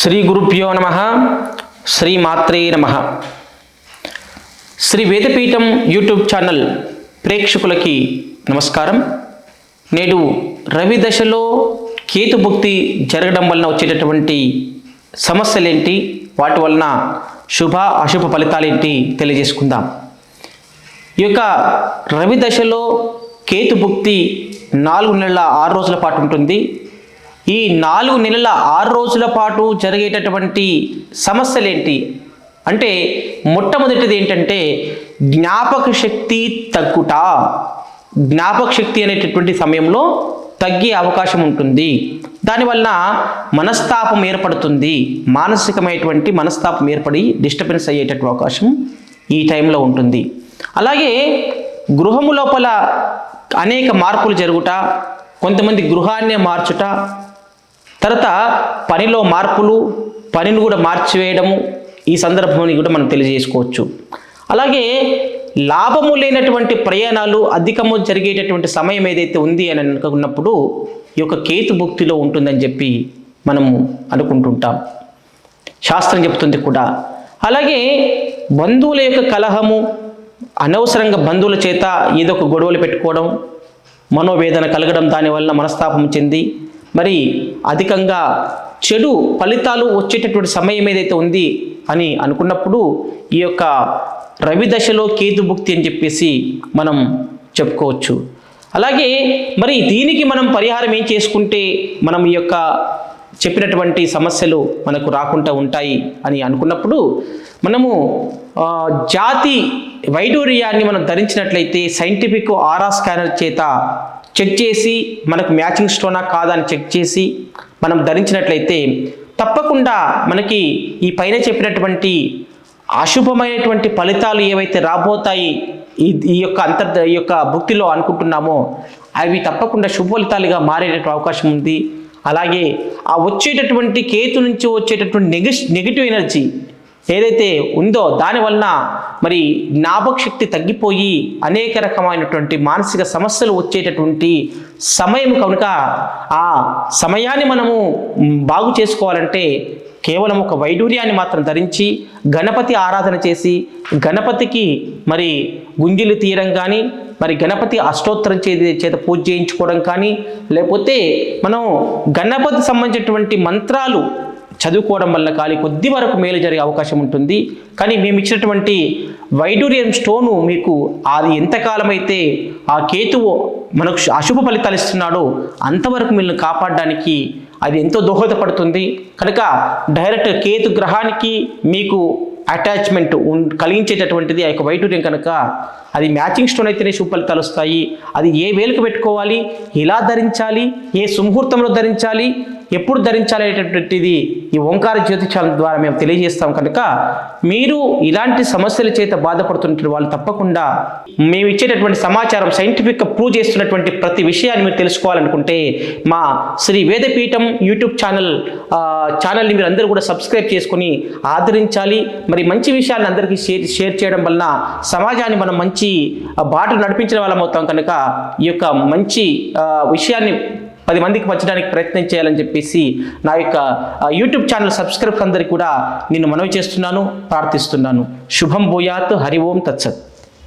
శ్రీ గురుభ్యో నమ శ్రీ మాత్రే నమ. శ్రీ వేదపీఠం యూట్యూబ్ ఛానల్ ప్రేక్షకులకి నమస్కారం. నేడు రవి దశలో కేతుభక్తి జరగడం వలన వచ్చేటటువంటి సమస్యలేంటి? వాటి వలన శుభ అశుభ ఫలితాలేంటి? తెలియజేసుకుందాం. ఈ యొక్క రవి దశలో కేతు భుక్తి నాలుగు నెలల ఆరు రోజుల పాటు ఉంటుంది. ఈ నాలుగు నెలల ఆరు రోజుల పాటు జరిగేటటువంటి సమస్యలేంటి? అంటే మొట్టమొదటిది ఏంటంటే జ్ఞాపక శక్తి తగ్గుట. జ్ఞాపక శక్తి అనేటటువంటి సమయంలో తగ్గే అవకాశం ఉంటుంది. దానివల్ల మనస్తాపం ఏర్పడుతుంది. మానసికమైనటువంటి మనస్తాపం ఏర్పడి డిస్టర్బెన్స్ అయ్యేటటువంటి అవకాశం ఈ టైంలో ఉంటుంది. అలాగే గృహము లోపల అనేక మార్పులు జరుగుట కొంతమంది గృహాన్నే మార్చుట తర్వాత పనిలో మార్పులు పనిని కూడా మార్చివేయడము ఈ సందర్భాన్ని కూడా మనం తెలియజేసుకోవచ్చు. అలాగే లాభము లేనటువంటి ప్రయాణాలు అధికము జరిగేటటువంటి సమయం ఏదైతే ఉంది అని అనుకున్నప్పుడు ఈ యొక్క కేతు భుక్తిలో ఉంటుందని చెప్పి మనము అనుకుంటుంటాం. శాస్త్రం చెప్తుంది కూడా. అలాగే బంధువుల యొక్క కలహము అనవసరంగా బంధువుల చేత ఏదో ఒక గొడవలు పెట్టుకోవడం మనోవేదన కలగడం దానివల్ల మనస్తాపం చెంది మరి అధికంగా చెడు ఫలితాలు వచ్చేటటువంటి సమయం ఏదైతే ఉంది అని అనుకున్నప్పుడు ఈ యొక్క రవి దశలో కేతుభుక్తి అని చెప్పేసి మనం చెప్పుకోవచ్చు. అలాగే మరి దీనికి మనం పరిహారం ఏం చేసుకుంటే మనం ఈ యొక్క చెప్పినటువంటి సమస్యలు మనకు రాకుండా ఉంటాయి అని అనుకున్నప్పుడు మనము జాతి వైడూర్యాన్ని మనం ధరించినట్లయితే సైంటిఫిక్ ఆరా స్కానర్ చేత చెక్ చేసి మనకు మ్యాచింగ్ స్టోనా కాదా అని చెక్ చేసి మనం ధరించినట్లయితే తప్పకుండా మనకి ఈ పైన చెప్పినటువంటి అశుభమైనటువంటి ఫలితాలు ఏవైతే రాబోతాయి ఈ ఈ యొక్క అంతర్ ఈ యొక్క భుక్తిలో అనుకుంటున్నామో అవి తప్పకుండా శుభ ఫలితాలుగా మారేటటువంటి అవకాశం ఉంది. అలాగే ఆ వచ్చేటటువంటి కేతు నుంచి వచ్చేటటువంటి నెగ నెగిటివ్ ఎనర్జీ ఏదైతే ఉందో దానివలన మరి జ్ఞాపక శక్తి తగ్గిపోయి అనేక రకమైనటువంటి మానసిక సమస్యలు వచ్చేటటువంటి సమయం కనుక ఆ సమయాన్ని మనము బాగు చేసుకోవాలంటే కేవలం ఒక వైడూర్యాన్ని మాత్రం ధరించి గణపతి ఆరాధన చేసి గణపతికి మరి గుంజిలు తీయడం కానీ మరి గణపతి అష్టోత్తరం చేతి చేత పూజ చేయించుకోవడం కానీ లేకపోతే మనం గణపతి సంబంధించినటువంటి మంత్రాలు చదువుకోవడం వల్ల కానీ కొద్ది వరకు మేలు జరిగే అవకాశం ఉంటుంది. కానీ మేము ఇచ్చినటువంటి వైడూర్యం స్టోను మీకు అది ఎంతకాలమైతే ఆ కేతువు మనకు అశుభ ఫలితాలు ఇస్తున్నాడో అంతవరకు మిమ్మల్ని కాపాడడానికి అది ఎంతో దోహదపడుతుంది. కనుక డైరెక్ట్ కేతు గ్రహానికి మీకు అటాచ్మెంట్ ఉన్ కలిగించేటటువంటిది ఆ యొక్క వైడూర్యం కనుక అది మ్యాచింగ్ స్టోన్ అయితేనే శుభ ఫలితాలు వస్తాయి. అది ఏ వేలుకు పెట్టుకోవాలి? ఎలా ధరించాలి? ఏ సుముహూర్తంలో ధరించాలి? ఎప్పుడు ధరించాలి అనేటటువంటిది ఈ ఓంకార జ్యోతిషాల ద్వారా మేము తెలియజేస్తాం కనుక మీరు ఇలాంటి సమస్యల చేత బాధపడుతున్న వాళ్ళు తప్పకుండా మేము ఇచ్చేటటువంటి సమాచారం సైంటిఫిక్గా ప్రూవ్ చేస్తున్నటువంటి ప్రతి విషయాన్ని మీరు తెలుసుకోవాలనుకుంటే మా శ్రీ వేదపీఠం యూట్యూబ్ ఛానల్ ఛానల్ని మీరు అందరూ కూడా సబ్స్క్రైబ్ చేసుకొని ఆదరించాలి. మరి మంచి విషయాలను అందరికీ షేర్ షేర్ చేయడం వలన సమాజాన్ని మనం మంచి మంచి బాటలు నడిపించిన వాళ్ళం అవుతాం కనుక ఈ యొక్క మంచి విషయాన్ని పది మందికి పంచడానికి ప్రయత్నం చేయాలని చెప్పేసి నా యొక్క యూట్యూబ్ ఛానల్ సబ్స్క్రైబ్ అందరికీ కూడా నేను మనవి చేస్తున్నాను ప్రార్థిస్తున్నాను. శుభం భూయాత్ హరి ఓం తత్సత్.